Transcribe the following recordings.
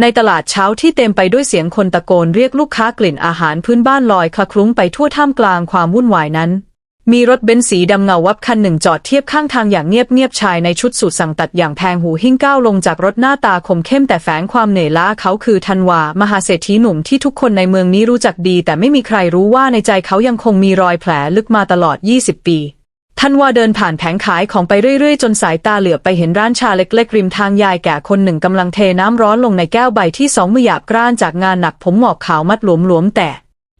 ในตลาดเช้าที่เต็มไปด้วยเสียงคนตะโกนเรียกลูกค้ากลิ่นอาหารพื้นบ้านลอยคละคลุ้งไปทั่วท่ามกลางความวุ่นวายนั้น มีรถเบนซ์สีดำเงาวับคันหนึ่งจอดเทียบข้างทางอย่างเงียบๆชายในชุดสูทสั่งตัดอย่างแพงหูหิ้งก้าวลงจากรถหน้าตาคมเข้มแต่แฝงความเหนื่อยล้าเขาคือธันวามหาเศรษฐีหนุ่มที่ทุกคนในเมืองนี้รู้จักดี แต่ไม่มีใครรู้ว่าในใจเขายังคงมีรอยแผลลึกมาตลอด 20 ปี ท่านว่าเดินผ่านแผงขายของไปเรื่อยๆ จนสายตาเหลือบไปเห็นร้านชาเล็กๆริมทางยายแก่คนหนึ่งกำลังเทน้ำร้อนลงในแก้วใบที่สองมือหยาบกร้านจากงานหนักผมหมอกขาวมัดหลวมๆแต่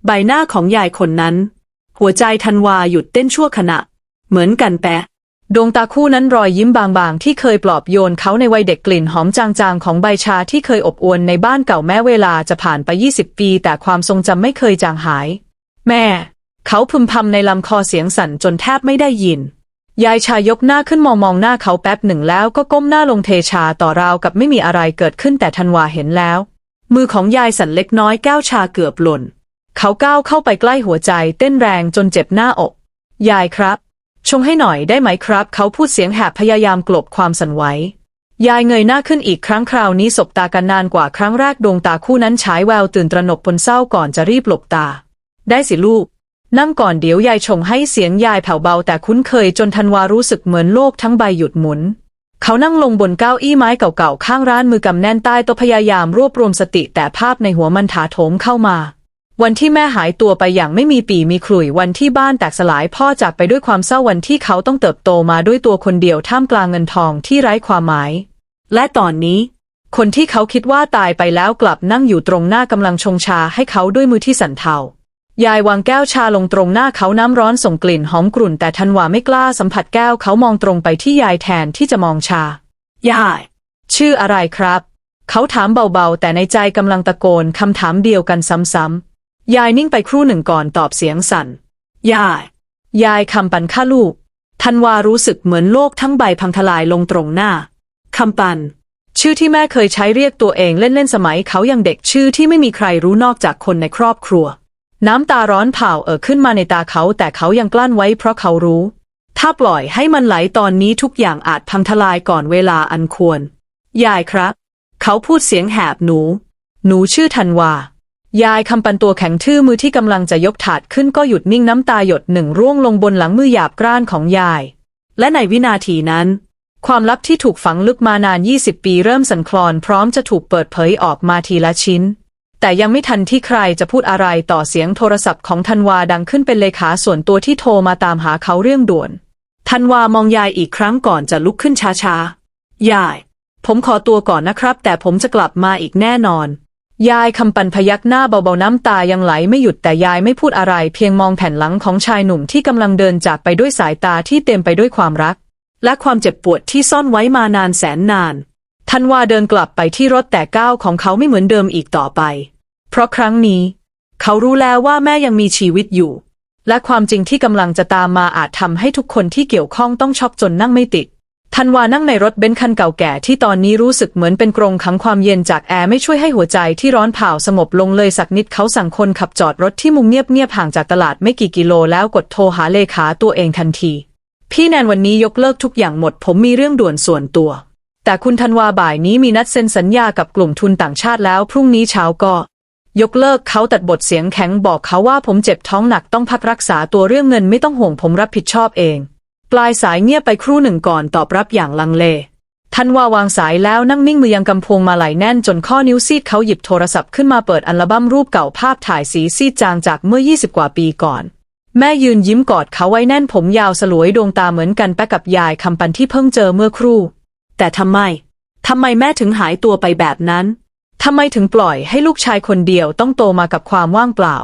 ใบหน้าของยายคนนั้น หัวใจธันวาหยุดเต้นชั่วขณะ เหมือนกันแปะดวงตาคู่นั้นรอยยิ้มบางๆ ที่เคยปลอบโยนเขาในวัยเด็กกลิ่นหอมจางๆ ของใบชาที่เคยอบอวลในบ้านเก่าแม้เวลาจะผ่านไป 20 ปี แต่ความทรงจำไม่เคยจางหาย แม่ เขาพึมพำในลำคอเสียงสั่นจนแทบไม่ได้ยิน ยายชายกหน้าขึ้นมองมองหน้าเขาแป๊บหนึ่งแล้วก็ก้มหน้าลงเทชาต่อราวกับไม่มีอะไรเกิดขึ้นแต่ธันวาเห็นแล้ว มือของยายสั่นเล็กน้อยแก้วชาเกือบหล่น เขาก้าวเข้าไปใกล้หัวใจเต้นแรงจนเจ็บหน้าอก ยายครับ ชงให้หน่อยได้ไหมครับ เขาพูดเสียงแหบพยายามกลบความสั่นไหวยายเงยหน้าขึ้นอีกครั้งคราวนี้สบตากันนานกว่าครั้งแรกดวงตาคู่นั้นฉายแววตื่นตระหนกปนเศร้าก่อนจะรีบหลบตา ได้สิลูก นั่งก่อนเดี๋ยวยายชงให้เสียงยายแผ่วเบาแต่คุ้นเคยจนธันวารู้สึกเหมือนโลกทั้งใบหยุดหมุน เขานั่งลงบนเก้าอี้ไม้เก่าๆ ข้างร้านมือกำแน่นใต้โต๊ะพยายามรวบรวมสติแต่ภาพในหัวมันถาโถมเข้ามา วันที่แม่หายตัวไปอย่างไม่มีปีมีขลุ่ยวันที่บ้านแตกสลายพ่อจากไปด้วยความเศร้าวันที่เขาต้องเติบโตมาด้วยตัวคนเดียวท่ามกลางเงินทองที่ไร้ความหมาย และตอนนี้คนที่เขาคิดว่าตายไปแล้วกลับนั่งอยู่ตรงหน้ากำลังชงชาให้เขาด้วยมือที่สั่นเทา ยายวางแก้วชาลงตรงหน้าเขาน้ำร้อนส่งกลิ่นหอมกรุ่นแต่ทันวาไม่กล้าสัมผัสแก้วเขามองตรงไปที่ยายแทนที่จะมองชายายชื่ออะไรครับ เขาถามเบาๆ แต่ในใจกำลังตะโกนคำถามเดียวกันซ้ำๆยายนิ่งไปครู่หนึ่งก่อนตอบเสียงสั่นยาย ยายคำปันข้าลูกทันวารู้สึกเหมือนโลกทั้งใบพังทลายลงตรงหน้าคำปัน ชื่อที่แม่เคยใช้เรียกตัวเองเล่นๆสมัยเขายังเด็กชื่อที่ไม่มีใครรู้นอกจากคนในครอบครัว น้ำตาร้อนเผาเอ่อขึ้นมาในตาเขาแต่เขายังกลั้นไว้เพราะเขารู้ ถ้าปล่อยให้มันไหลตอนนี้ทุกอย่างอาจพังทลายก่อนเวลาอันควร ยายครับ เขาพูดเสียงแหบหนู หนูชื่อธันวายายคำปันตัวแข็งทื่อมือที่กำลังจะยกถาดขึ้นก็หยุดนิ่งน้ำตาหยดหนึ่งร่วงลงบนหลังมือหยาบกร้านของยาย และในวินาทีนั้น ความลับที่ถูกฝังลึกมานาน 20 ปีเริ่มสั่นคลอนพร้อมจะถูกเปิดเผยออกมาทีละชิ้น แต่ยังไม่ทันที่ใครจะพูดอะไรต่อเสียงโทรศัพท์ของธันวาดังขึ้นเป็นเลขาส่วนตัวที่โทรมาตามหาเขาเรื่องด่วนธันวามองยายอีกครั้งก่อนจะลุกขึ้นช้าๆ ยาย ผมขอตัวก่อนนะครับ แต่ผมจะกลับมาอีกแน่นอน ยายคำปันพยักหน้าเบาๆน้ำตายังไหลไม่หยุดแต่ยายไม่พูดอะไร เพียงมองแผ่นหลังของชายหนุ่มที่กำลังเดินจากไปด้วยสายตาที่เต็มไปด้วยความรัก และความเจ็บปวดที่ซ่อนไว้มานานแสนนาน ทันวาเดินกลับไปที่รถแต่ก้าวของเขาไม่เหมือนเดิมอีกต่อไป เพราะครั้งนี้ เขารู้แล้วว่าแม่ยังมีชีวิตอยู่ และความจริงที่กำลังจะตามมาอาจทำให้ทุกคนที่เกี่ยวข้องต้องช็อกจนนั่งไม่ติดทันวานั่งในรถเบนซ์คันเก่าแก่ที่ตอนนี้รู้สึกเหมือนเป็นกรงขังความเย็นจากแอร์ไม่ช่วยให้หัวใจที่ร้อนเผาสงบลงเลยสักนิดเขาสั่งคนขับจอดรถที่มุมเงียบๆห่างจากตลาดไม่กี่กิโลแล้วกดโทรหาเลขาตัวเองทันที พี่แนนวันนี้ยกเลิกทุกอย่างหมด ผมมีเรื่องด่วนส่วนตัว แต่คุณธันวาบ่ายนี้มีนัดเซ็นสัญญากับกลุ่มทุนต่างชาติแล้วพรุ่งนี้เช้าก็ ยกเลิกเขาตัดบทเสียงแข็งบอกเขาว่าผมเจ็บท้องหนักต้องพักรักษาตัวเรื่องเงินไม่ต้องห่วงผมรับผิดชอบเอง ปลายสายเงียบไปครู่หนึ่งก่อนตอบรับอย่างลังเลทันวาวางสายแล้วนั่งนิ่งมือยังกำพวงมาไหลแน่นจนข้อนิ้วซีดเขาหยิบโทรศัพท์ขึ้นมาเปิดอัลบั้มรูปเก่าภาพถ่ายสีซีดจางจากเมื่อ 20 กว่าปีก่อน แม่ยืนยิ้มกอดเขาไว้แน่นผมยาวสลวยดวงตาเหมือนกันแปะกับยายคำปันที่เพิ่งเจอเมื่อครู่ แต่ทำไม ทำไมแม่ถึงหายตัวไปแบบนั้น ทำไมถึงปล่อยให้ลูกชายคนเดียวต้องโตมากับความว่างเปล่า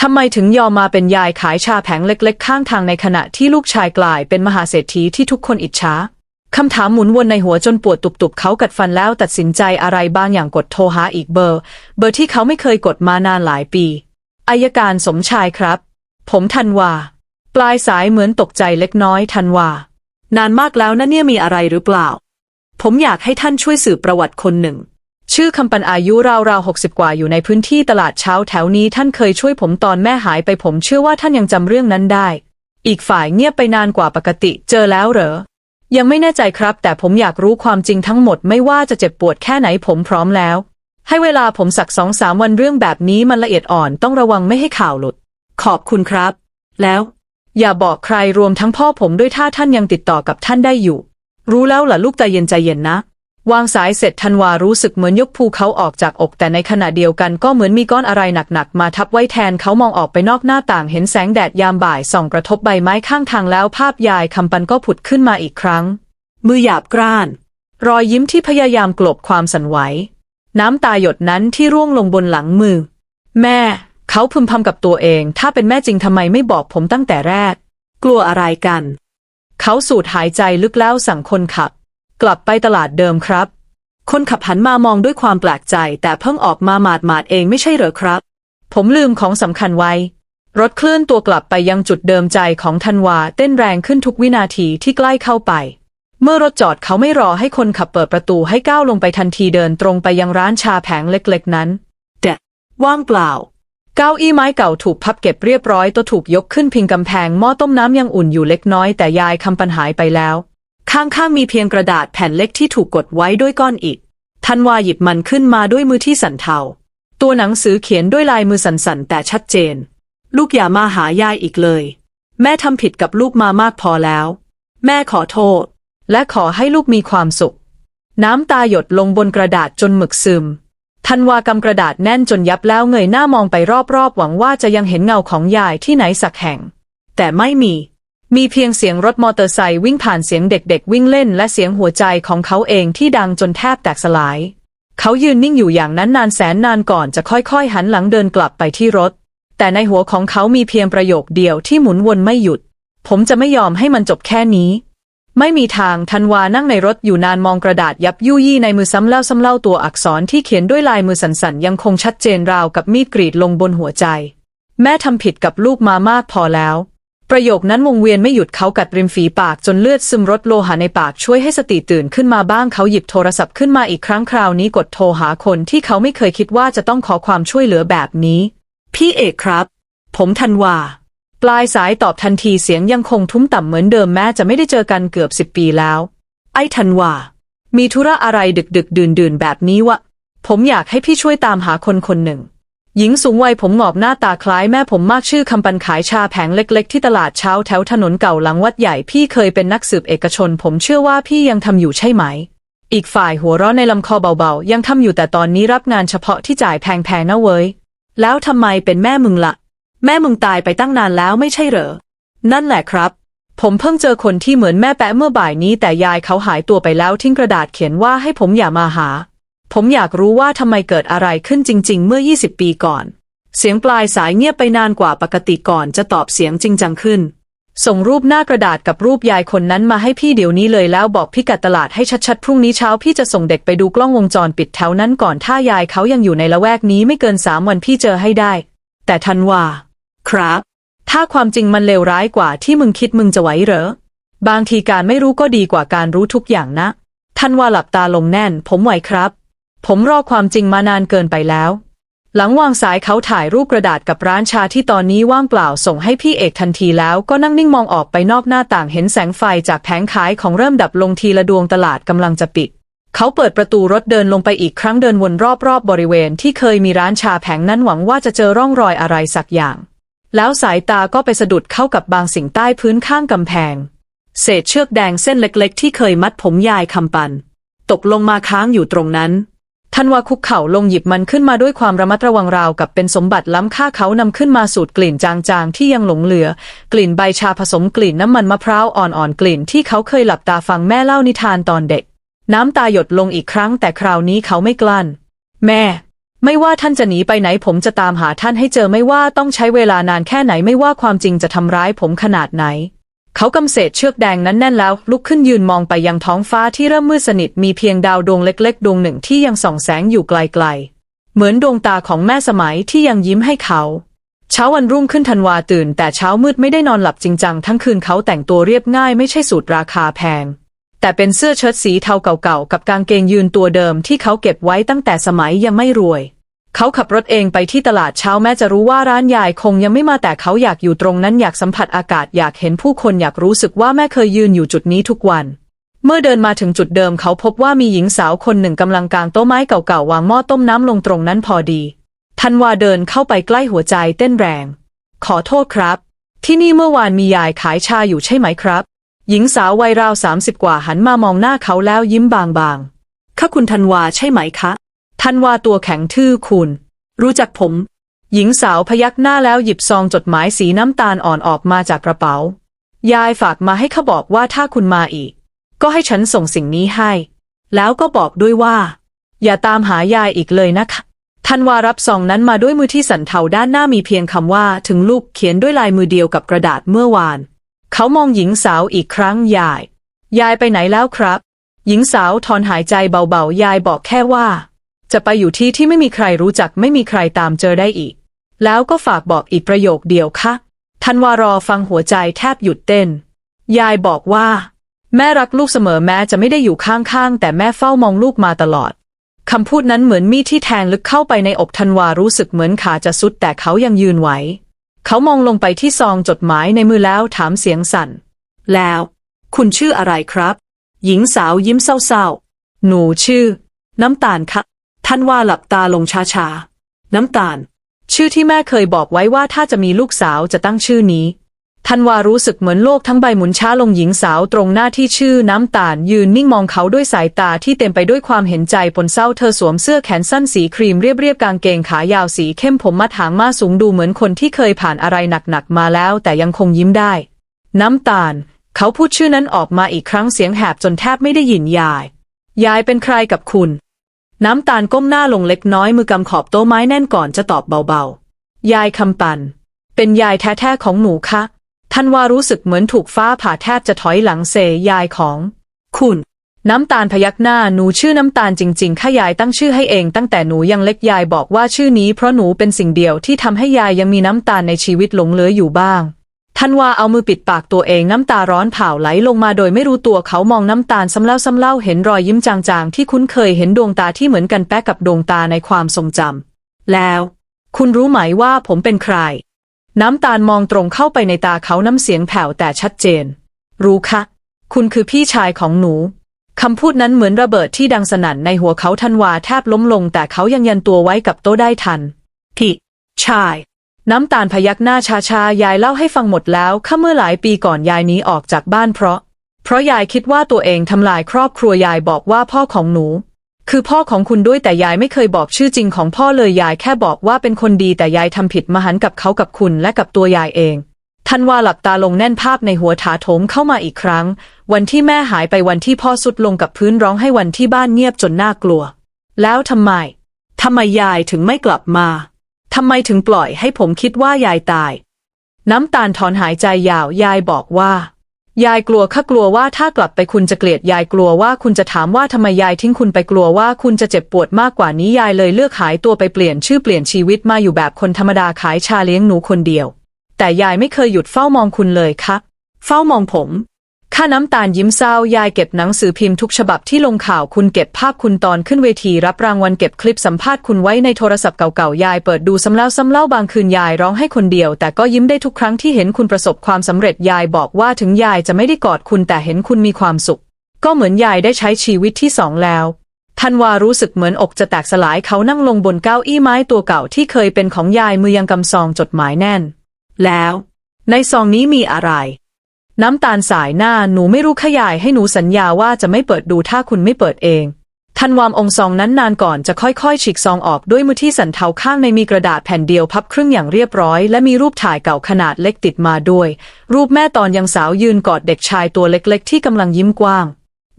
ทำไมถึงยอมมาเป็นยายขายชาแผงเล็กๆ ข้างทางในขณะที่ลูกชายกลายเป็นมหาเศรษฐีที่ทุกคนอิจฉาคำถามหมุนวนในหัวจนปวดตุบๆเขากัดฟันแล้วตัดสินใจอะไรบางอย่างกดโทรหาอีกเบอร์ เบอร์ที่เขาไม่เคยกดมานานหลายปีอายการสมชายครับ ผมทันวาปลายสายเหมือนตกใจเล็กน้อยทันวานานมากแล้วนะเนี่ยมีอะไรหรือเปล่า ผมอยากให้ท่านช่วยสืบประวัติคนหนึ่ง ชื่อคำปันอายุราวๆหกสิบกว่าอยู่ในพื้นที่ตลาดเช้าแถวนี้ท่านเคยช่วยผมตอนแม่หายไปผมเชื่อว่าท่านยังจำเรื่องนั้นได้ อีกฝ่ายเงียบไปนานกว่าปกติ เจอแล้วเหรอ ยังไม่แน่ใจครับ แต่ผมอยากรู้ความจริงทั้งหมดไม่ว่าจะเจ็บปวดแค่ไหนผมพร้อมแล้ว ให้เวลาผมสักสองสามวันเรื่องแบบนี้มันละเอียดอ่อนต้องระวังไม่ให้ข่าวหลุด ขอบคุณครับ แล้ว อย่าบอกใครรวมทั้งพ่อผมด้วยถ้าท่านยังติดต่อกับท่านได้อยู่ รู้แล้วล่ะลูกใจเย็นใจเย็นนะ วางสายเสร็จธันวารู้สึกเหมือนยกภูเขาออกจากอก แต่ในขณะเดียวกันก็เหมือนมีก้อนอะไรหนักๆ มาทับไว้แทนเขามองออกไปนอกหน้าต่างเห็นแสงแดดยามบ่ายส่องกระทบใบไม้ข้างทางแล้วภาพยายคำปันก็ผุดขึ้นมาอีกครั้ง มือหยาบกร้าน รอยยิ้มที่พยายามกลบความสั่นไหว น้ำตาหยดนั้นที่ร่วงลงบนหลังมือ แม่ เขาพึมพำกับตัวเอง ถ้าเป็นแม่จริงทำไมไม่บอกผมตั้งแต่แรก กลัวอะไรกัน เขาสูดหายใจลึกแล้วสั่งคนขับ กลับไปตลาดเดิมครับ คนขับหันมามองด้วยความแปลกใจ แต่เพิ่งออกมาหมาดหมาดๆเองไม่ใช่เหรอครับ ผมลืมของสำคัญไว้ รถเคลื่อนตัวกลับไปยังจุดเดิมใจของธันวาเต้นแรงขึ้นทุกวินาทีที่ใกล้เข้าไป เมื่อรถจอดเขาไม่รอให้คนขับเปิดประตูให้ก้าวลงไปทันทีเดินตรงไปยังร้านชาแผงเล็กๆนั้น แต่ว่างเปล่า เก้าอี้ไม้เก่าถูกพับเก็บเรียบร้อยตัวถูกยกขึ้นพิงกำแพงหม้อต้มน้ำยังอุ่นอยู่เล็กน้อยแต่ยายคำปัญหายไปแล้ว ข้างๆมีเพียงกระดาษแผ่นเล็กที่ถูกกดไว้ด้วยก้อนอิฐธันวาหยิบมันขึ้นมาด้วยมือที่สั่นเทา ตัวหนังสือเขียนด้วยลายมือสั่นๆแต่ชัดเจน ลูกอย่ามาหายายอีกเลย แม่ทำผิดกับลูกมามากพอแล้ว แม่ขอโทษ และขอให้ลูกมีความสุข น้ำตาหยดลงบนกระดาษจนหมึกซึม ทันวากำกระดาษแน่นจนยับแล้วเงยหน้ามองไปรอบๆ หวังว่าจะยังเห็นเงาของยายที่ไหนสักแห่ง แต่ไม่มี มีเพียงเสียงรถมอเตอร์ไซค์วิ่งผ่านเสียงเด็กๆ วิ่งเล่น และเสียงหัวใจของเขาเองที่ดังจนแทบแตกสลาย เขายืนนิ่งอยู่อย่างนั้นนานแสนนานก่อนจะค่อยๆ หันหลังเดินกลับไปที่รถ แต่ในหัวของเขามีเพียงประโยคเดียวที่หมุนวนไม่หยุด ผมจะไม่ยอมให้มันจบแค่นี้ ไม่มีทางธันวานั่งในรถอยู่นานมองกระดาษยับยุยี่ในมือซ้ำเล่าซ้ำเล่าตัวอักษรที่เขียนด้วยลายมือสั่นๆ ยังคงชัดเจนราวกับมีดกรีดลงบนหัวใจ แม่ทำผิดกับลูกมามากพอแล้ว ประโยคนั้นวงเวียนไม่หยุดเขากัดริมฝีปากจนเลือดซึมรถโลหะในปากช่วยให้สติตื่นขึ้นมาบ้างเขาหยิบโทรศัพท์ขึ้นมาอีกครั้งคราวนี้กดโทรหาคนที่เขาไม่เคยคิดว่าจะต้องขอความช่วยเหลือแบบนี้ พี่เอกครับ ผมธันวา ปลายสายตอบทันทีเสียงยังคงทุ้มต่ำเหมือนเดิมแม้จะไม่ได้เจอกันเกือบสิบปีแล้ว ไอ้ธันวามีธุระอะไรดึกดึกดื่นดื่นแบบนี้วะ ผมอยากให้พี่ช่วยตามหาคนคนหนึ่ง หญิงสูงวัยผมหงอบหน้าตาคล้ายแม่ผมมากชื่อคำปันขายชาแผงเล็ก ๆ ที่ตลาดเช้าแถวถนนเก่าหลังวัดใหญ่พี่เคยเป็นนักสืบเอกชน ผมเชื่อว่าพี่ยังทำอยู่ใช่ไหม อีกฝ่ายหัวเราะในลำคอเบาๆ ยังทำอยู่แต่ตอนนี้รับงานเฉพาะที่จ่ายแพงๆนะเว้ย แล้วทำไมเป็นแม่มึงละ่ะ แม่มึงตายไปตั้งนานแล้วไม่ใช่เหรอ นั่นแหละครับ ผมเพิ่งเจอคนที่เหมือนแม่แปะเมื่อบ่ายนี้ แต่ยายเขาหายตัวไปแล้วทิ้งกระดาษเขียนว่าให้ผมอย่ามาหา ผมอยากรู้ว่าทำไมเกิดอะไรขึ้นจริง ๆ เมื่อ 20 ปีก่อน เสียงปลายสายเงียบไปนานกว่าปกติก่อนจะตอบเสียงจริงจังขึ้น ส่งรูปหน้ากระดาษกับรูปยายคนนั้นมาให้พี่เดี๋ยวนี้เลยแล้วบอกพี่กัดตลาดให้ชัดๆพรุ่งนี้เช้าพี่จะส่งเด็กไปดูกล้องวงจรปิดแถวนั้นก่อนถ้ายายเขายังอยู่ในละแวกนี้ไม่เกินสามวันพี่เจอให้ได้ แต่ทันว่า ครับ ถ้าความจริงมันเลวร้ายกว่าที่มึงคิดมึงจะไหวเหรอ บางทีการไม่รู้ก็ดีกว่าการรู้ทุกอย่างนะ ท่านว่าหลับตาลงแน่น ผมไหวครับ ผมรอความจริงมานานเกินไปแล้ว หลังวางสายเขาถ่ายรูปกระดาษกับร้านชาที่ตอนนี้ว่างเปล่าส่งให้พี่เอกทันทีแล้วก็นั่งนิ่งมองออกไปนอกหน้าต่างเห็นแสงไฟจากแผงขายของเริ่มดับลงทีละดวงตลาดกำลังจะปิดเขาเปิดประตูรถเดินลงไปอีกครั้งเดินวนรอบๆบบริเวณที่เคยมีร้านชาแผงนั้นหวังว่าจะเจอร่องรอยอะไรสักอย่าง แล้วสายตาก็ไปสะดุดเข้ากับบางสิ่งใต้พื้นข้างกำแพง เศษเชือกแดงเส้นเล็กๆ ที่เคยมัดผมยายคำปัน ตกลงมาค้างอยู่ตรงนั้นทันวาคุกเข่าลงหยิบมันขึ้นมาด้วยความระมัดระวังราวกับเป็นสมบัติล้ำค่าเขานำขึ้นมาสูดกลิ่นจางๆ ที่ยังหลงเหลือ กลิ่นใบชาผสมกลิ่นน้ำมันมะพร้าวอ่อนๆกลิ่นที่เขาเคยหลับตาฟังแม่เล่านิทานตอนเด็ก น้ำตาหยดลงอีกครั้งแต่คราวนี้เขาไม่กลั้น แม่ ไม่ว่าท่านจะหนีไปไหนผมจะตามหาท่านให้เจอไม่ว่าต้องใช้เวลานานแค่ไหนไม่ว่าความจริงจะทำร้ายผมขนาดไหน เขากำเศษเชือกแดงนั้นแน่นแล้ว ลุกขึ้นยืนมองไปยังท้องฟ้าที่เริ่มมืดสนิทมีเพียงดาวดวงเล็ก ๆ ดวงหนึ่งที่ยังส่องแสงอยู่ไกลๆ เหมือนดวงตาของแม่สมัยที่ยังยิ้มให้เขา เช้าวันรุ่งขึ้นธันวาตื่น แต่เช้ามืดไม่ได้นอนหลับจริงจังทั้งคืนเขาแต่งตัวเรียบง่ายไม่ใช่สูตรราคาแพง แต่เป็นเสื้อเชิ้ตสีเทาเก่าๆกับกางเกงยืนตัวเดิมที่เขาเก็บไว้ตั้งแต่สมัยยังไม่รวย เขาขับรถเองไปที่ตลาดเช้าแม้จะรู้ว่าร้านยายคงยังไม่มาแต่เขาอยากอยู่ตรงนั้นอยากสัมผัสอากาศอยากเห็นผู้คนอยากรู้สึกว่าแม่เคยยืนอยู่จุดนี้ทุกวัน เมื่อเดินมาถึงจุดเดิมเขาพบว่ามีหญิงสาวคนหนึ่งกำลังกางโต๊ะไม้เก่าๆวางหม้อต้มน้ำลงตรงนั้นพอดีธันวาเดินเข้าไปใกล้หัวใจเต้นแรง ขอโทษครับ ที่นี่เมื่อวานมียายขายชาอยู่ใช่ไหมครับ หญิงสาววัยราวสามสิบกว่าหันมามองหน้าเขาแล้วยิ้มบางๆข้าคุณธันวาใช่ไหมคะท่านวาตัวแข็งทื่อคุณ รู้จักผม หญิงสาวพยักหน้าแล้วหยิบซองจดหมายสีน้ำตาลอ่อนออกมาจากกระเป๋า ยายฝากมาให้เขาบอกว่าถ้าคุณมาอีก ก็ให้ฉันส่งสิ่งนี้ให้ แล้วก็บอกด้วยว่า อย่าตามหายายอีกเลยนะคะท่านวารับซองนั้นมาด้วยมือที่สันเทาด้านหน้ามีเพียงคำว่าถึงลูกเขียนด้วยลายมือเดียวกับกระดาษเมื่อวาน เขามองหญิงสาวอีกครั้งยาย ยายไปไหนแล้วครับ หญิงสาวถอนหายใจเบาๆ ยายบอกแค่ว่า จะไปอยู่ที่ที่ไม่มีใครรู้จักไม่มีใครตามเจอได้อีก แล้วก็ฝากบอกอีกประโยคเดียวค่ะทันวารอฟังหัวใจแทบหยุดเต้น ยายบอกว่า แม่รักลูกเสมอแม้จะไม่ได้อยู่ข้างๆ แต่แม่เฝ้ามองลูกมาตลอดคำพูดนั้นเหมือนมีดที่แทงลึกเข้าไปในอกธันวารู้สึกเหมือนขาจะสุดแต่เขายังยืนไหว เขามองลงไปที่ซองจดหมายในมือแล้วถามเสียงสั่น แล้ว คุณชื่ออะไรครับ หญิงสาวยิ้มเศร้าๆ หนูชื่อ น้ำตาลคะท่านว่าหลับตาลงช้าๆ น้ำตาล ชื่อที่แม่เคยบอกไว้ว่าถ้าจะมีลูกสาวจะตั้งชื่อนี้ ธันวารู้สึกเหมือนโลกทั้งใบหมุนช้าลงหญิงสาวตรงหน้าที่ชื่อน้ำตาล ยืนนิ่งมองเขาด้วยสายตาที่เต็มไปด้วยความเห็นใจปนเศร้าเธอสวมเสื้อแขนสั้นสีครีมเรียบๆกางเกงขายาวสีเข้มผมมัดหางม้าสูงดูเหมือนคนที่เคยผ่านอะไรหนักๆมาแล้ว แต่ยังคงยิ้มได้ น้ำตาล เขาพูดชื่อนั้นออกมาอีกครั้งเสียงแหบจนแทบไม่ได้ยินยาย ยายเป็นใครกับคุณ น้ำตาลก้มหน้าลงเล็กน้อยมือกำขอบโต๊ะไม้แน่นก่อนจะตอบเบาๆยายคำปัน เป็นยายแท้ๆของหนูคะ ท่านว่ารู้สึกเหมือนถูกฟ้าผ่าแทบจะถอยหลังเซยายของ คุณ น้ำตาลพยักหน้าหนูชื่อน้ำตาลจริงๆข้ายายตั้งชื่อให้เองตั้งแต่หนูยังเล็กยายบอกว่าชื่อนี้เพราะหนูเป็นสิ่งเดียวที่ทำให้ยายยังมีน้ำตาลในชีวิตหลงเหลืออยู่บ้างท่านว่าเอามือปิดปากตัวเองน้ำตาร้อนเผาไหลลงมาโดยไม่รู้ตัวเขามองน้ำตาลซ้ำแล้วซ้ำเล่าเห็นรอยยิ้มจางๆ ที่คุ้นเคยเห็นดวงตาที่เหมือนกันแป๊กกับดวงตาในความทรงจำแล้ว คุณรู้ไหมว่าผมเป็นใคร น้ำตาลมองตรงเข้าไปในตาเขาน้ำเสียงแผ่วแต่ชัดเจน รู้คะ คุณคือพี่ชายของหนู คำพูดนั้นเหมือนระเบิดที่ดังสนั่นในหัวเขาทันวาแทบล้มลง แต่เขายังยันตัวไว้กับโต๊ะได้ทัน พี่ชาย น้ำตาลพยักหน้าชาชายายเล่าให้ฟังหมดแล้วข้าเมื่อหลายปีก่อนยายนี้ออกจากบ้านเพราะ เพราะยายคิดว่าตัวเองทำลายครอบครัวยายบอกว่าพ่อของหนู คือพ่อของคุณด้วยแต่ยายไม่เคยบอกชื่อจริงของพ่อเลยยายแค่บอกว่าเป็นคนดีแต่ยายทำผิดมหันต์กับเขากับคุณและกับตัวยายเองท่านว่าหลับตาลงแน่นภาพในหัวถาโถมเข้ามาอีกครั้ง วันที่แม่หายไปวันที่พ่อสุดลงกับพื้นร้องให้วันที่บ้านเงียบจนน่ากลัว แล้วทำไมทำไมยายถึงไม่กลับมาทำไมถึงปล่อยให้ผมคิดว่ายายตาย น้ำตาลถอนหายใจยาวยายบอกว่า ยายกลัวข้ากลัวว่าถ้ากลับไปคุณจะเกลียดยายกลัวว่าคุณจะถามว่าทำไมยายทิ้งคุณไปกลัวว่าคุณจะเจ็บปวดมากกว่านี้ยายเลยเลือกหายตัวไปเปลี่ยนชื่อเปลี่ยนชีวิตมาอยู่แบบคนธรรมดาขายชาเลี้ยงหนูคนเดียว แต่ยายไม่เคยหยุดเฝ้ามองคุณเลยคะเฝ้ามองผม ข้าน้ำตาลยิ้มเศร้ายายเก็บหนังสือพิมพ์ทุกฉบับที่ลงข่าวคุณเก็บภาพคุณตอนขึ้นเวทีรับรางวัลเก็บคลิปสัมภาษณ์คุณไว้ในโทรศัพท์เก่าๆ ยายเปิดดูซ้ำแล้วซ้ำเล่าบางคืนยายร้องให้คนเดียว แต่ก็ยิ้มได้ทุกครั้งที่เห็นคุณประสบความสำเร็จยายบอกว่าถึงยายจะไม่ได้กอดคุณแต่เห็นคุณมีความสุข ก็เหมือนยายได้ใช้ชีวิตที่สองแล้วทันวารู้สึกเหมือนอกจะแตกสลายเขานั่งลงบนเก้าอี้ไม้ตัวเก่าที่เคยเป็นของยายมือยังกำซองจดหมายแน่น แล้ว ในซองนี้มีอะไร น้ำตาลสายหน้าหนูไม่รู้ขยายให้หนูสัญญาว่าจะไม่เปิดดูถ้าคุณไม่เปิดเองทันวามองซองนั้นนานก่อนจะค่อยๆฉีกซองออกด้วยมือที่สันเทาข้างในมีกระดาษแผ่นเดียวพับครึ่งอย่างเรียบร้อย และมีรูปถ่ายเก่าขนาดเล็กติดมาด้วย รูปแม่ตอนยังสาวยืนกอดเด็กชายตัวเล็กๆ ที่กำลังยิ้มกว้าง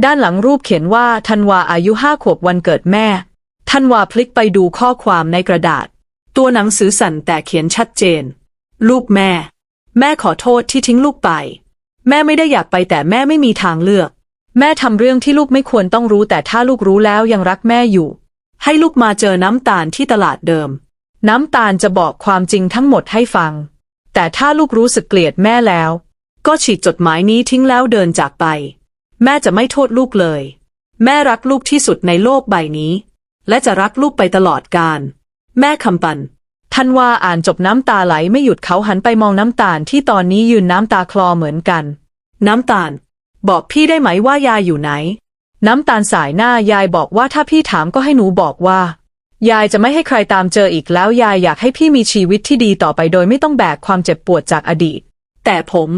ด้านหลังรูปเขียนว่าทันวาอายุห้าขวบวันเกิดแม่ทันวาพลิกไปดูข้อความในกระดาษ ตัวหนังสือสั่นแต่เขียนชัดเจน ลูกแม่ แม่ขอโทษที่ทิ้งลูกไป แม่ไม่ได้อยากไปแต่แม่ไม่มีทางเลือก แม่ทำเรื่องที่ลูกไม่ควรต้องรู้แต่ถ้าลูกรู้แล้วยังรักแม่อยู่ ให้ลูกมาเจอน้ำตาลที่ตลาดเดิม น้ำตาลจะบอกความจริงทั้งหมดให้ฟัง แต่ถ้าลูกรู้สึกเกลียดแม่แล้ว ก็ฉีกจดหมายนี้ทิ้งแล้วเดินจากไป แม่จะไม่โทษลูกเลย แม่รักลูกที่สุดในโลกใบนี้ และจะรักลูกไปตลอดกาลแม่คำปัน ท่านว่าอ่านจบน้ำตาไหลไม่หยุดเขาหันไปมองน้ำตาลที่ตอนนี้ยืนน้ำตาคลอเหมือนกัน น้ำตาล บอกพี่ได้ไหมว่ายายอยู่ไหน น้ำตาลสายหน้ายายบอกว่าถ้าพี่ถามก็ให้หนูบอกว่า ยายจะไม่ให้ใครตามเจออีกแล้วยายอยากให้พี่มีชีวิตที่ดีต่อไปโดยไม่ต้องแบกความเจ็บปวดจากอดีต แต่ผม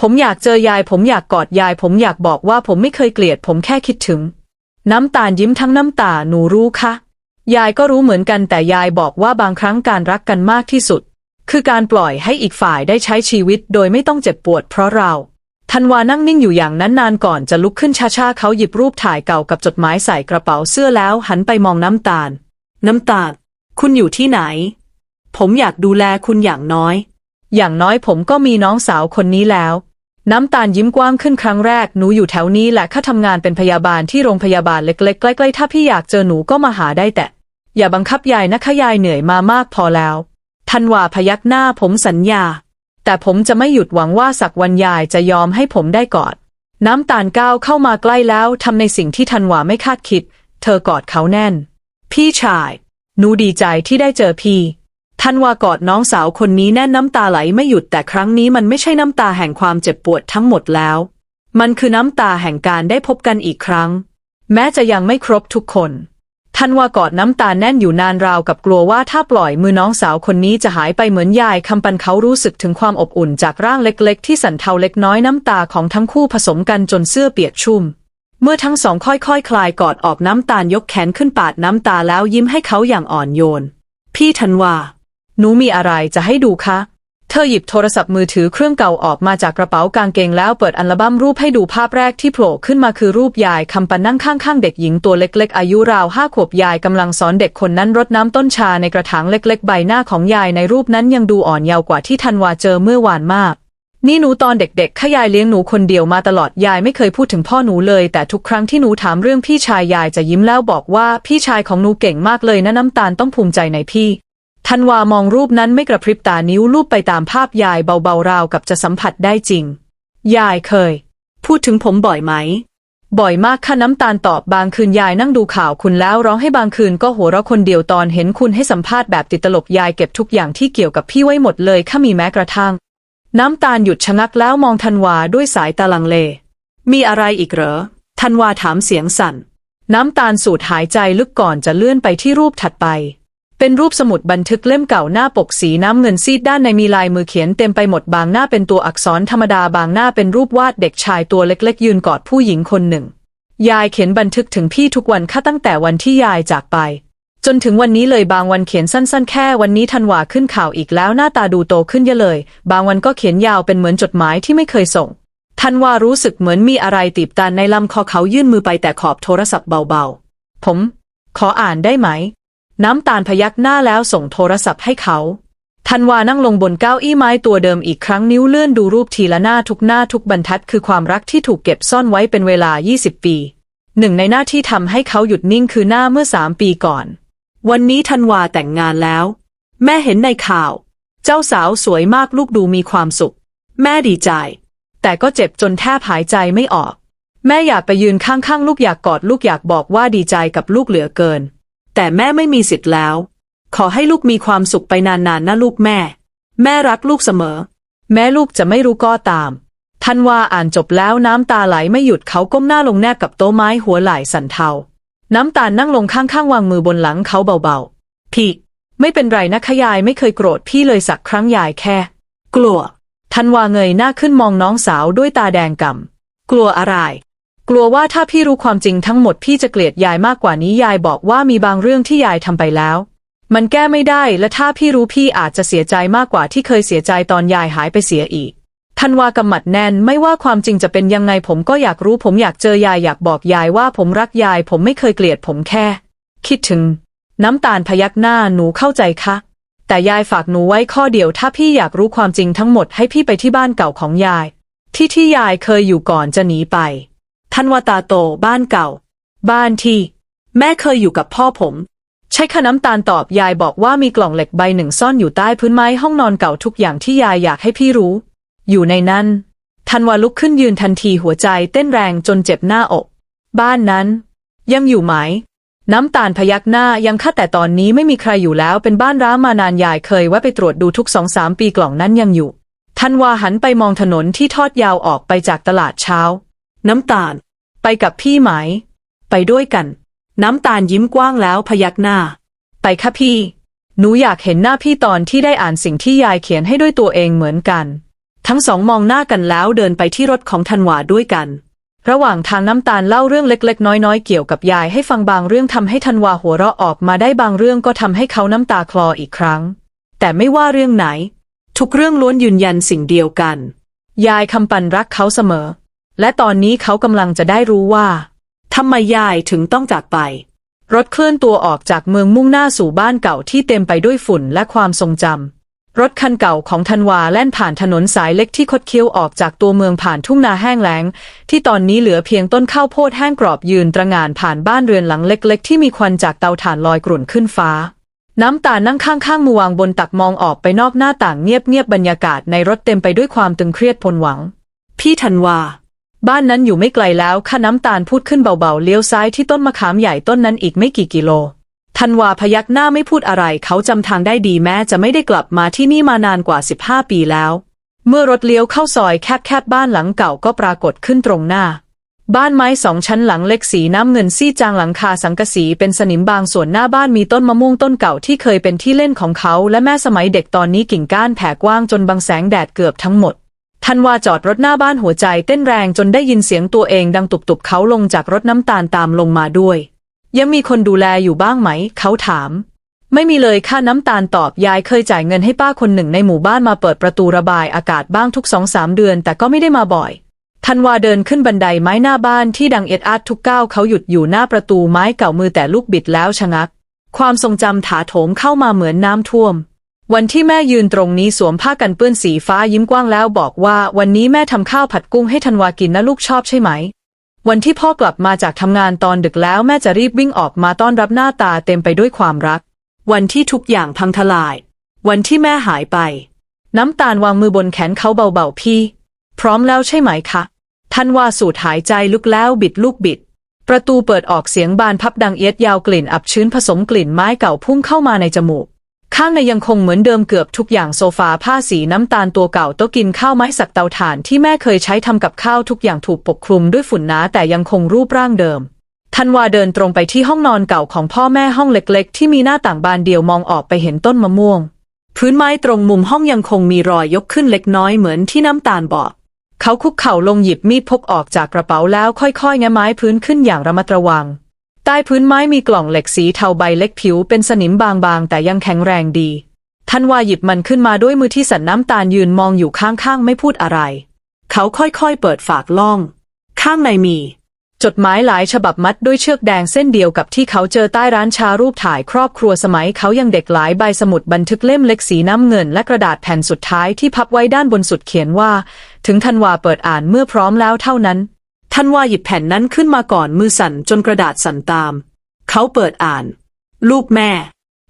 ผมอยากเจอยาย ผมอยากกอดยาย ผมอยากบอกว่าผมไม่เคยเกลียด ผมแค่คิดถึง น้ำตาลยิ้มทั้งน้ำตาหนูรู้คะ ยายก็รู้เหมือนกันแต่ยายบอกว่าบางครั้งการรักกันมากที่สุด คือการปล่อยให้อีกฝ่ายได้ใช้ชีวิตโดยไม่ต้องเจ็บปวดเพราะเราธันวานั่งนิ่งอยู่อย่างนั้นนานก่อนจะลุกขึ้นช้าๆเขาหยิบรูปถ่ายเก่ากับจดหมายใส่กระเป๋าเสื้อแล้วหันไปมองน้ำตาล น้ำตาล คุณอยู่ที่ไหน ผมอยากดูแลคุณอย่างน้อย อย่างน้อยผมก็มีน้องสาวคนนี้แล้ว น้ำตาลยิ้มกว้างขึ้นครั้งแรกหนูอยู่แถวนี้แหละข้าทำงานเป็นพยาบาลที่โรงพยาบาลเล็กๆใกล้ๆถ้าพี่อยากเจอหนูก็มาหาได้แต่ อย่าบังคับยายนะคะยายเหนื่อยมามากพอแล้วธันวาพยักหน้าผมสัญญา แต่ผมจะไม่หยุดหวังว่าสักวันยายจะยอมให้ผมได้กอด น้ำตาลก้าวเข้ามาใกล้แล้วทำในสิ่งที่ธันวาไม่คาดคิด เธอกอดเขาแน่น พี่ชายหนูดีใจที่ได้เจอพี่ท่านวากอดน้องสาวคนนี้แน่นน้ำตาไหลไม่หยุดแต่ครั้งนี้มันไม่ใช่น้ำตาแห่งความเจ็บปวดทั้งหมดแล้ว มันคือน้ำตาแห่งการได้พบกันอีกครั้ง แม้จะยังไม่ครบทุกคน ท่านว่ากอดน้ำตาแน่นอยู่นานราวกับกลัวว่าถ้าปล่อยมือน้องสาวคนนี้จะหายไปเหมือนยายคำปันเขารู้สึกถึงความอบอุ่นจากร่างเล็กๆ ที่สั่นเทาเล็กน้อยน้ำตาของทั้งคู่ผสมกันจนเสื้อเปียกชุ่ม เมื่อทั้งสองค่อยๆคคลายกอดออกน้ำตาลยกแขนขึ้นปาดน้ำตาแล้วยิ้มให้เขาอย่างอ่อนโยน พี่ธันวา หนูมีอะไรจะให้ดูคะ เธอหยิบโทรศัพท์มือถือเครื่องเก่าออกมาจากกระเป๋ากางเกงแล้วเปิดอัลบั้มรูปให้ดูภาพแรกที่โผล่ขึ้นมาคือรูปยายคำปันนั่งข้างๆ เด็กหญิงตัวเล็กๆ อายุราวห้าขวบยายกำลังสอนเด็กคนนั้นรดน้ำต้นชาในกระถางเล็กๆ ใบหน้าของยายในรูปนั้นยังดูอ่อนเยาว์กว่าที่ธันวาเจอเมื่อวานมาก นี่หนูตอนเด็กๆข้ายายเลี้ยงหนูคนเดียวมาตลอดยายไม่เคยพูดถึงพ่อหนูเลย แต่ทุกครั้งที่หนูถามเรื่องพี่ชายยายจะยิ้มแล้วบอกว่าพี่ชายของหนูเก่งมากเลยนะน้ำตาลต้องภูมิใจในพี่ ธันวามองรูปนั้นไม่กระพริบตานิ้วลูบไปตามภาพยายเบาๆราวกับจะสัมผัสได้จริง ยายเคย พูดถึงผมบ่อยไหม บ่อยมากค่ะน้ำตาลตอบบางคืนยายนั่งดูข่าวคุณแล้วร้องให้บางคืนก็หัวเราะคนเดียวตอนเห็นคุณให้สัมภาษณ์แบบติดตลกยายเก็บทุกอย่างที่เกี่ยวกับพี่ไว้หมดเลยข้ามีแม้กระทั่ง น้ำตาลหยุดชะงักแล้วมองธันวาด้วยสายตาลังเล มีอะไรอีกเหรอธันวาถามเสียงสั่น น้ำตาลสูดหายใจลึกก่อนจะเลื่อนไปที่รูปถัดไป เป็นรูปสมุดบันทึกเล่มเก่าหน้าปกสีน้ำเงินซีดด้านในมีลายมือเขียนเต็มไปหมดบางหน้าเป็นตัวอักษรธรรมดาบางหน้าเป็นรูปวาดเด็กชายตัวเล็กๆ ยืนกอดผู้หญิงคนหนึ่ง ยายเขียนบันทึกถึงพี่ทุกวันค่าตั้งแต่วันที่ยายจากไป จนถึงวันนี้เลยบางวันเขียนสั้นๆ แค่วันนี้ธันวาขึ้นข่าวอีกแล้วหน้าตาดูโตขึ้นเยอะเลย บางวันก็เขียนยาวเป็นเหมือนจดหมายที่ไม่เคยส่งธันวารู้สึกเหมือนมีอะไรตีบตันในลำคอเขายื่นมือไปแต่ขอบโทรศัพท์เบาๆ ผม ขออ่านได้ไหม น้ำตาลพยักหน้าแล้วส่งโทรศัพท์ให้เขาธันวานั่งลงบนเก้าอี้ไม้ตัวเดิมอีกครั้งนิ้วเลื่อนดูรูปทีละหน้าทุกหน้าทุกบรรทัดคือความรักที่ถูกเก็บซ่อนไว้เป็นเวลา 20 ปี หนึ่งในหน้าที่ทำให้เขาหยุดนิ่งคือหน้าเมื่อสามปีก่อน วันนี้ธันวาแต่งงานแล้ว แม่เห็นในข่าว เจ้าสาวสวยมากลูกดูมีความสุข แม่ดีใจ แต่ก็เจ็บจนแทบหายใจไม่ออก แม่อยากไปยืนข้างๆ ลูกอยากกอดลูกอยากบอกว่าดีใจกับลูกเหลือเกิน แต่แม่ไม่มีสิทธิ์แล้ว ขอให้ลูกมีความสุขไปนานๆนะลูกแม่ แม่รักลูกเสมอ แม้ลูกจะไม่รู้ก็ตามทันว่าอ่านจบแล้วน้ำตาไหลไม่หยุดเขาก้มหน้าลงแนบกับโต๊ะไม้หัวไหล่สันเทา น้ำตาลนั่งลงข้างๆวางมือบนหลังเขาเบาๆ พี่ ไม่เป็นไรนะคะยายไม่เคยโกรธพี่เลยสักครั้งยายแค่ กลัวทันวาเงยหน้าขึ้นมองน้องสาวด้วยตาแดงก่ำกลัวอะไร กลัวว่าถ้าพี่รู้ความจริงทั้งหมดพี่จะเกลียดยายมากกว่านี้ยายบอกว่ามีบางเรื่องที่ยายทำไปแล้ว มันแก้ไม่ได้และถ้าพี่รู้พี่อาจจะเสียใจมากกว่าที่เคยเสียใจตอนยายหายไปเสียอีกทันวากำหมัดแน่นไม่ว่าความจริงจะเป็นยังไงผมก็อยากรู้ผมอยากเจอยายอยากบอกยายว่าผมรักยายผมไม่เคยเกลียดผมแค่ คิดถึง น้ำตาลพยักหน้าหนูเข้าใจคะแต่ยายฝากหนูไว้ข้อเดียวถ้าพี่อยากรู้ความจริงทั้งหมดให้พี่ไปที่บ้านเก่าของยาย ที่ที่ยายเคยอยู่ก่อนจะหนีไป ท่านวาตาโต บ้านเก่า บ้านที่ แม่เคยอยู่กับพ่อผม ใช่ค่ะน้ำตาลตอบยายบอกว่ามีกล่องเหล็กใบหนึ่งซ่อนอยู่ใต้พื้นไม้ห้องนอนเก่าทุกอย่างที่ยายอยากให้พี่รู้ อยู่ในนั้นทันวาลุกขึ้นยืนทันทีหัวใจเต้นแรงจนเจ็บหน้าอก บ้านนั้น ยังอยู่ไหม น้ำตาลพยักหน้ายังค่ะแต่ตอนนี้ไม่มีใครอยู่แล้วเป็นบ้านร้างมานานยายเคยแวะไปตรวจดูทุกสองสามปีกล่องนั้นยังอยู่ทันวาหันไปมองถนนที่ทอดยาวออกไปจากตลาดเช้า น้ำตาล ไปกับพี่ไหม ไปด้วยกัน น้ำตาลยิ้มกว้างแล้วพยักหน้า ไปค่ะพี่ หนูอยากเห็นหน้าพี่ตอนที่ได้อ่านสิ่งที่ยายเขียนให้ด้วยตัวเองเหมือนกัน ทั้งสองมองหน้ากันแล้วเดินไปที่รถของธันวาด้วยกัน ระหว่างทางน้ำตาลเล่าเรื่องเล็กๆ น้อยๆ เกี่ยวกับยายให้ฟังบางเรื่องทำให้ธันวาหัวเราะออกมาได้บางเรื่องก็ทำให้เขาน้ำตาคลออีกครั้ง แต่ไม่ว่าเรื่องไหน ทุกเรื่องล้วนยืนยันสิ่งเดียวกัน ยายคำปันรักเขาเสมอ และตอนนี้เขากำลังจะได้รู้ว่าทำไมยายถึงต้องจากไป รถเคลื่อนตัวออกจากเมืองมุ่งหน้าสู่บ้านเก่าที่เต็มไปด้วยฝุ่นและความทรงจำรถคันเก่าของธันวาแล่นผ่านถนนสายเล็กที่คดเคี้ยวออกจากตัวเมืองผ่านทุ่งนาแห้งแล้ง ที่ตอนนี้เหลือเพียงต้นข้าวโพดแห้งกรอบยืนตระหง่านผ่านบ้านเรือนหลังเล็ก ๆ ที่มีควันจากเตาถ่านลอยกรุ่นขึ้นฟ้าน้ำตานั่งข้างๆมือวางบนตักมองออกไปนอกหน้าต่างเงียบๆบรรยากาศในรถเต็มไปด้วยความตึงเครียดพลหวัง พี่ธันวา บ้านนั้นอยู่ไม่ไกลแล้วข้าน้ำตาลพูดขึ้นเบาๆ เลี้ยวซ้ายที่ต้นมะขามใหญ่ต้นนั้นอีกไม่กี่กิโลธันวาพยักหน้าไม่พูดอะไร เขาจำทางได้ดีแม้จะไม่ได้กลับมาที่นี่มานานกว่า 15 ปีแล้ว เมื่อรถเลี้ยวเข้าซอยแคบๆบ้านหลังเก่าก็ปรากฏขึ้นตรงหน้า บ้านไม้สองชั้นหลังเล็กสีน้ำเงินซีจางหลังคาสังกะสีเป็นสนิมบางส่วนหน้าบ้านมีต้นมะม่วงต้นเก่าที่เคยเป็นที่เล่นของเขา และแม่สมัยเด็กตอนนี้กิ่งก้านแผ่กว้างจนบังแสงแดดเกือบทั้งหมด ทันวาจอดรถหน้าบ้านหัวใจเต้นแรงจนได้ยินเสียงตัวเองดังตุบๆเขาลงจากรถน้ำตาลตามลงมาด้วย ยังมีคนดูแลอยู่บ้างไหม เขาถาม ไม่มีเลยค่าน้ำตาลตอบยายเคยจ่ายเงินให้ป้าคนหนึ่งในหมู่บ้านมาเปิดประตูระบายอากาศบ้างทุกสองสามเดือน แต่ก็ไม่ได้มาบ่อย ทันวาเดินขึ้นบันไดไม้หน้าบ้านที่ดังเอ็ดอัดทุกก้าวเขาหยุดอยู่หน้าประตูไม้เก่ามือแต่ลูกบิดแล้วชะงัก ความทรงจำถาโถมเข้ามาเหมือนน้ำท่วม วันที่แม่ยืนตรงนี้สวมผ้ากันเปื้อนสีฟ้ายิ้มกว้างแล้วบอกว่า วันนี้แม่ทำข้าวผัดกุ้งให้ธันวากินนะลูกชอบใช่ไหม วันที่พ่อกลับมาจากทำงานตอนดึกแล้วแม่จะรีบวิ่งออกมาต้อนรับหน้าตาเต็มไปด้วยความรัก วันที่ทุกอย่างพังทลาย วันที่แม่หายไป น้ำตาลวางมือบนแขนเขาเบาๆพี่ พร้อมแล้วใช่ไหมคะท่านว่าสูดหายใจลุกแล้วบิดลูกบิด ประตูเปิดออกเสียงบานพับดังเอียดยาวกลิ่นอับชื้นผสมกลิ่นไม้เก่าพุ่งเข้ามาในจมูก ข้างในยังคงเหมือนเดิมเกือบทุกอย่างโซฟาผ้าสีน้ำตาลตัวเก่าโต๊ะกินข้าวไม้สักเตาถ่านที่แม่เคยใช้ทำกับข้าวทุกอย่างถูกปกคลุมด้วยฝุ่นหนาแต่ยังคงรูปร่างเดิมทันวาเดินตรงไปที่ห้องนอนเก่าของพ่อแม่ห้องเล็กๆ ที่มีหน้าต่างบานเดียวมองออกไปเห็นต้นมะม่วง พื้นไม้ตรงมุมห้องยังคงมีรอยยกขึ้นเล็กน้อยเหมือนที่น้ำตาลบอก เขาคุกเข่าลงหยิบมีดพกออกจากกระเป๋าแล้วค่อยๆแงะไม้พื้นขึ้นอย่างระมัดระวัง ใต้พื้นไม้มีกล่องเหล็กสีเทาใบเล็กผิวเป็นสนิมบางๆ แต่ยังแข็งแรงดีท่านวาหยิบมันขึ้นมาด้วยมือที่สั่นน้ำตาลยืนมองอยู่ข้างๆ ไม่พูดอะไร เขาค่อยๆ เปิดฝากล่อง ข้างในมี จดหมายหลายฉบับมัดด้วยเชือกแดงเส้นเดียวกับที่เขาเจอใต้ร้านชารูปถ่ายครอบครัวสมัยเขายังเด็กหลายใบสมุดบันทึกเล่มเล็กสีน้ำเงินและกระดาษแผ่นสุดท้ายที่พับไว้ด้านบนสุดเขียนว่า ถึงธันวาเปิดอ่านเมื่อพร้อมแล้วเท่านั้น ท่านว่าหยิบแผ่นนั้นขึ้นมาก่อนมือสั่นจนกระดาษสั่นตาม เขาเปิดอ่าน ลูกแม่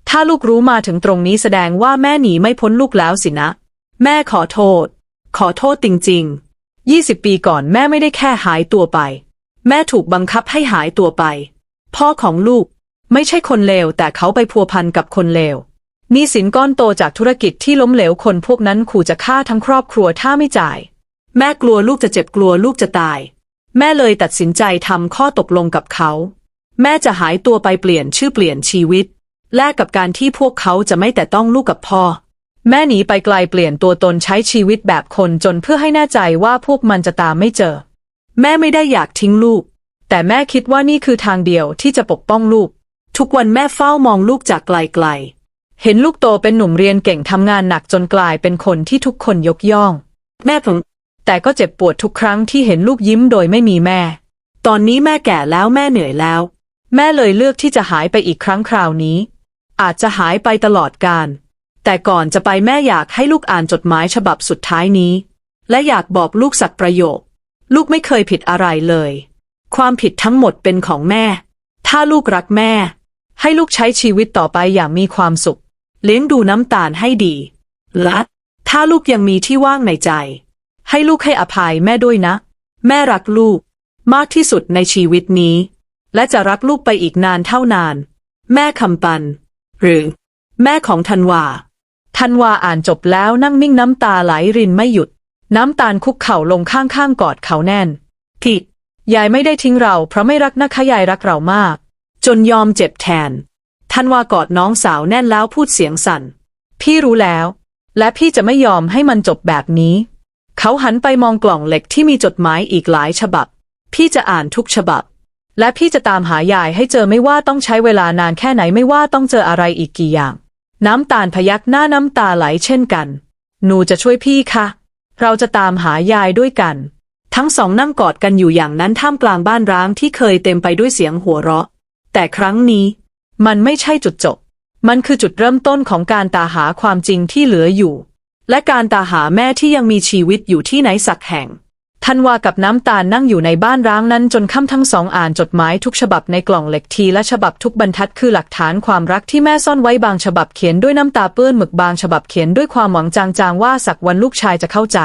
ถ้าลูกรู้มาถึงตรงนี้แสดงว่าแม่หนีไม่พ้นลูกแล้วสินะ แม่ขอโทษ ขอโทษจริงยี่สิบปีก่อนแม่ไม่ได้แค่หายตัวไป แม่ถูกบังคับให้หายตัวไป พ่อของลูกไม่ใช่คนเลวแต่เขาไปพัวพันกับคนเลวนี้สินก้อนโตจากธุรกิจที่ล้มเหลวคนพวกนั้นขู่จะฆ่าทั้งครอบครัวถ้าไม่จ่าย แม่กลัวลูกจะเจ็บกลัวลูกจะตาย แม่เลยตัดสินใจทำข้อตกลงกับเขา แม่จะหายตัวไปเปลี่ยนชื่อเปลี่ยนชีวิต แลกกับการที่พวกเขาจะไม่แต่ต้องลูกกับพ่อ แม่หนีไปไกลเปลี่ยนตัวตนใช้ชีวิตแบบคนจนเพื่อให้แน่ใจว่าพวกมันจะตามไม่เจอ แม่ไม่ได้อยากทิ้งลูก แต่แม่คิดว่านี่คือทางเดียวที่จะปกป้องลูก ทุกวันแม่เฝ้ามองลูกจากไกลเห็นลูกโตเป็นหนุ่มเรียนเก่งทำงานหนักจนกลายเป็นคนที่ทุกคนยกย่อง แม่ผม แต่ก็เจ็บปวดทุกครั้งที่เห็นลูกยิ้มโดยไม่มีแม่ ตอนนี้แม่แก่แล้วแม่เหนื่อยแล้ว แม่เลยเลือกที่จะหายไปอีกครั้งคราวนี้ อาจจะหายไปตลอดกาลแต่ก่อนจะไปแม่อยากให้ลูกอ่านจดหมายฉบับสุดท้ายนี้ และอยากบอกลูกสักประโยค ลูกไม่เคยผิดอะไรเลย ความผิดทั้งหมดเป็นของแม่ ถ้าลูกรักแม่ ให้ลูกใช้ชีวิตต่อไปอย่างมีความสุข เลี้ยงดูน้ำตาลให้ดีและถ้าลูกยังมีที่ว่างในใจ ให้ลูกให้อภัยแม่ด้วยนะ แม่รักลูก มากที่สุดในชีวิตนี้ และจะรักลูกไปอีกนานเท่านาน แม่คำปัน หรือ แม่ของธันวาธันวาอ่านจบแล้วนั่งนิ่งน้ำตาไหลรินไม่หยุด น้ำตาลคุกเข่าลงข้างๆกอดเขาแน่นพี่ยายไม่ได้ทิ้งเราเพราะไม่รักนะคะยายรักเรามาก จนยอมเจ็บแทนธันวากอดน้องสาวแน่นแล้วพูดเสียงสั่น พี่รู้แล้ว และพี่จะไม่ยอมให้มันจบแบบนี้ เขาหันไปมองกล่องเหล็กที่มีจดหมายอีกหลายฉบับ พี่จะอ่านทุกฉบับ และพี่จะตามหายายให้เจอไม่ว่าต้องใช้เวลานานแค่ไหนไม่ว่าต้องเจออะไรอีกกี่อย่าง น้ำตาลพยักหน้าน้ำตาไหลเช่นกัน หนูจะช่วยพี่ค่ะ เราจะตามหายายด้วยกัน ทั้งสองนั่งกอดกันอยู่อย่างนั้นท่ามกลางบ้านร้างที่เคยเต็มไปด้วยเสียงหัวเราะ แต่ครั้งนี้ มันไม่ใช่จุดจบ มันคือจุดเริ่มต้นของการตาหาความจริงที่เหลืออยู่ และการตาหาแม่ที่ยังมีชีวิตอยู่ที่ไหนสักแห่งธันวากับน้ำตาลนั่งอยู่ในบ้านร้างนั้นจนค่ำทั้งสองอ่านจดหมายทุกฉบับในกล่องเหล็กทีและฉบับทุกบรรทัดคือหลักฐานความรักที่แม่ซ่อนไว้บางฉบับเขียนด้วยน้ำตาเปื้อนหมึกบางฉบับเขียนด้วยความหวังจางๆว่าสักวันลูกชายจะเข้าใจ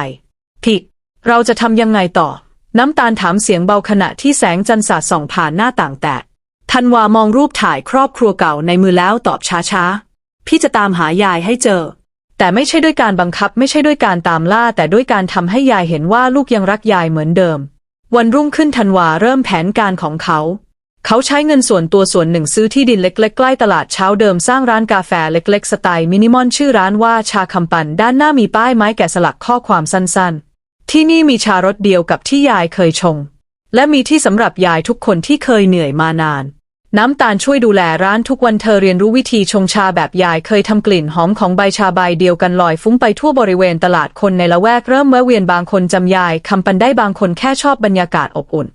ผิดเราจะทำยังไงต่อ น้ำตาลถามเสียงเบาขณะที่แสงจันทร์สาดส่องผ่านหน้าต่างแตกธันวามองรูปถ่ายครอบครัวเก่าในมือแล้วตอบช้าๆพี่จะตามหายายให้เจอ แต่ไม่ใช่ด้วยการบังคับไม่ใช่ด้วยการตามล่า แต่ด้วยการทำให้ยายเห็นว่าลูกยังรักยายเหมือนเดิม วันรุ่งขึ้นธันวาเริ่มแผนการของเขา เขาใช้เงินส่วนตัวส่วนหนึ่งซื้อที่ดินเล็ก ๆ ใกล้ตลาดเช้าเดิมสร้างร้านกาแฟเล็ก ๆ สไตล์มินิมอลชื่อร้านว่าชาคำปันด้านหน้ามีป้ายไม้แกะสลักข้อความสั้นๆ ที่นี่มีชารสเดียวกับที่ยายเคยชง และมีที่สำหรับยายทุกคนที่เคยเหนื่อยมานาน น้ำตาลช่วยดูแลร้านทุกวันเธอเรียนรู้วิธีชงชาแบบยายเคยทำกลิ่นหอมของใบชาใบเดียวกันลอยฟุ้งไปทั่วบริเวณตลาดคนในละแวกเริ่มแวะเวียนบางคนจำยายคำปันได้บางคนแค่ชอบบรรยากาศอบอุ่น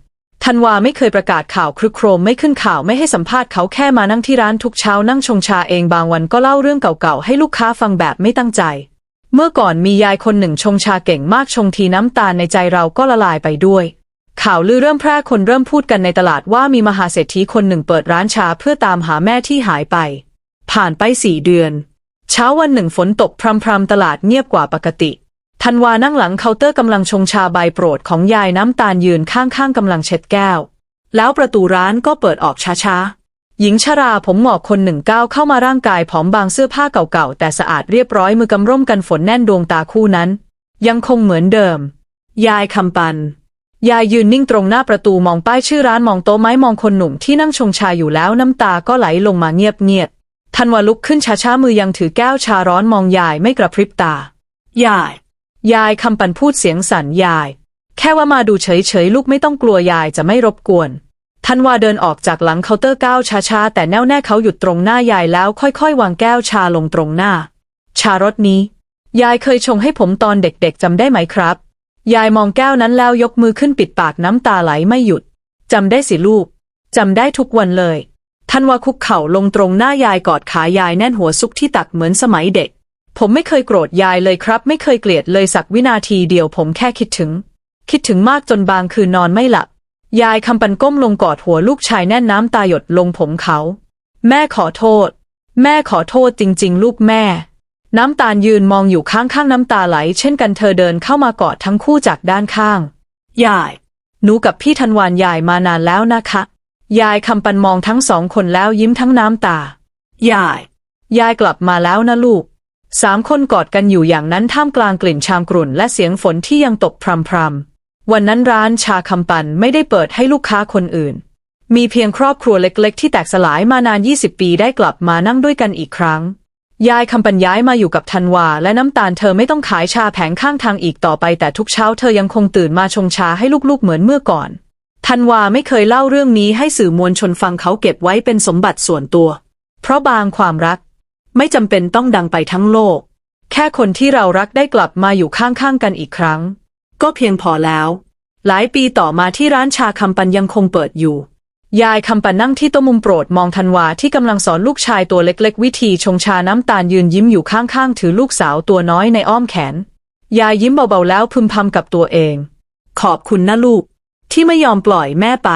ธันวาไม่เคยประกาศข่าวครึกโครมไม่ขึ้นข่าวไม่ให้สัมภาษณ์เขาแค่มานั่งที่ร้านทุกเช้านั่งชงชาเองบางวันก็เล่าเรื่องเก่าๆให้ลูกค้าฟังแบบไม่ตั้งใจ เมื่อก่อนมียายคนหนึ่งชงชาเก่งมากชงทีน้ำตาลในใจเราก็ละลายไปด้วย ข่าวลือเริ่มแพร่คนเริ่มพูดกันในตลาดว่ามีมหาเศรษฐีคนหนึ่งเปิดร้านชาเพื่อตามหาแม่ที่หายไป ผ่านไปสี่เดือน เช้าวันหนึ่งฝนตกพรำๆตลาดเงียบกว่าปกติธันวานั่งหลังเคาน์เตอร์กำลังชงชาใบโปรดของยายน้ำตาลยืนข้างๆกำลังเช็ดแก้ว แล้วประตูร้านก็เปิดออกช้าๆ หญิงชราผมหงอกคนหนึ่งก้าวเข้ามาร่างกายผอมบางเสื้อผ้าเก่าๆ แต่สะอาดเรียบร้อยมือกำร่มกันฝนแน่นดวงตาคู่นั้น ยังคงเหมือนเดิม ยายคำปัน ยายยืนนิ่งตรงหน้าประตูมองป้ายชื่อร้านมองโต๊ะไม้มองคนหนุ่มที่นั่งชงชาอยู่แล้วน้ำตาก็ไหลลงมาเงียบๆทันวาลุกขึ้นช้าๆมือยังถือแก้วชาร้อนมองยายไม่กระพริบตา ยาย ยายคำปันพูดเสียงสั่นยาย แค่ว่ามาดูเฉยๆลูกไม่ต้องกลัวยายจะไม่รบกวนทันวาเดินออกจากหลังเคาน์เตอร์ก้าวช้าๆแต่แน่วแน่เขาหยุดตรงหน้ายายแล้วค่อยๆ วางแก้วชาลงตรงหน้า ชารสนี้ ยายเคยชงให้ผมตอนเด็กๆจำได้ไหมครับ ยายมองแก้วนั้นแล้วยกมือขึ้นปิดปากน้ำตาไหลไม่หยุด จำได้สิลูก จำได้ทุกวันเลยทันวาคุกเข่าลงตรงหน้ายายกอดขายายแน่นหัวซุกที่ตักเหมือนสมัยเด็ก ผมไม่เคยโกรธยายเลยครับ ไม่เคยเกลียดเลยสักวินาทีเดียวผมแค่คิดถึง คิดถึงมากจนบางคืนนอนไม่หลับ ยายคำปันก้มลงกอดหัวลูกชายแน่นน้ำตาหยดลงผมเขา แม่ขอโทษ แม่ขอโทษจริง ๆ ลูกแม่ น้ำตาลยืนมองอยู่ข้างๆน้ำตาไหล เช่นกันเธอเดินเข้ามากอดทั้งคู่จากด้านข้าง ยาย หนูกับพี่ธันวานยายมานานแล้วนะคะ ยายคำปันมองทั้งสองคนแล้วยิ้มทั้งน้ำตา ยาย ยายกลับมาแล้วนะลูก สามคนกอดกันอยู่อย่างนั้นท่ามกลางกลิ่นชามกรุ่น และเสียงฝนที่ยังตกพรำๆ วันนั้นร้านชาคำปันไม่ได้เปิดให้ลูกค้าคนอื่น มีเพียงครอบครัวเล็ก ๆ ที่แตกสลายมานาน 20 ปีได้กลับมานั่งด้วยกันอีกครั้ง ยายคำปันย้ายมาอยู่กับธันวา และน้ำตาลเธอไม่ต้องขายชาแผงข้างทางอีกต่อไป แต่ทุกเช้าเธอยังคงตื่นมาชงชาให้ลูกๆเหมือนเมื่อก่อนธันวาไม่เคยเล่าเรื่องนี้ให้สื่อมวลชนฟังเขาเก็บไว้เป็นสมบัติส่วนตัว เพราะบางความรัก ไม่จำเป็นต้องดังไปทั้งโลก แค่คนที่เรารักได้กลับมาอยู่ข้างๆกันอีกครั้ง ก็เพียงพอแล้ว หลายปีต่อมาที่ร้านชาคำปันยังคงเปิดอยู่ ยายคำปันนั่งที่โต๊ะมุมโปรดมองธันวาที่กำลังสอนลูกชายตัวเล็กๆ วิธีชงชาน้ำตาลยืนยิ้มอยู่ข้างๆ ถือลูกสาวตัวน้อยในอ้อมแขน ยายยิ้มเบาๆแล้วพึมพำกับตัวเอง ขอบคุณนะลูก ที่ไม่ยอมปล่อยแม่ไป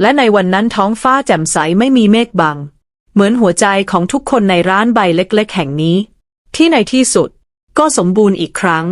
และในวันนั้นท้องฟ้าแจ่มใสไม่มีเมฆบัง เหมือนหัวใจของทุกคนในร้านใบเล็กๆ แห่งนี้ ที่ในที่สุด ก็สมบูรณ์อีกครั้ง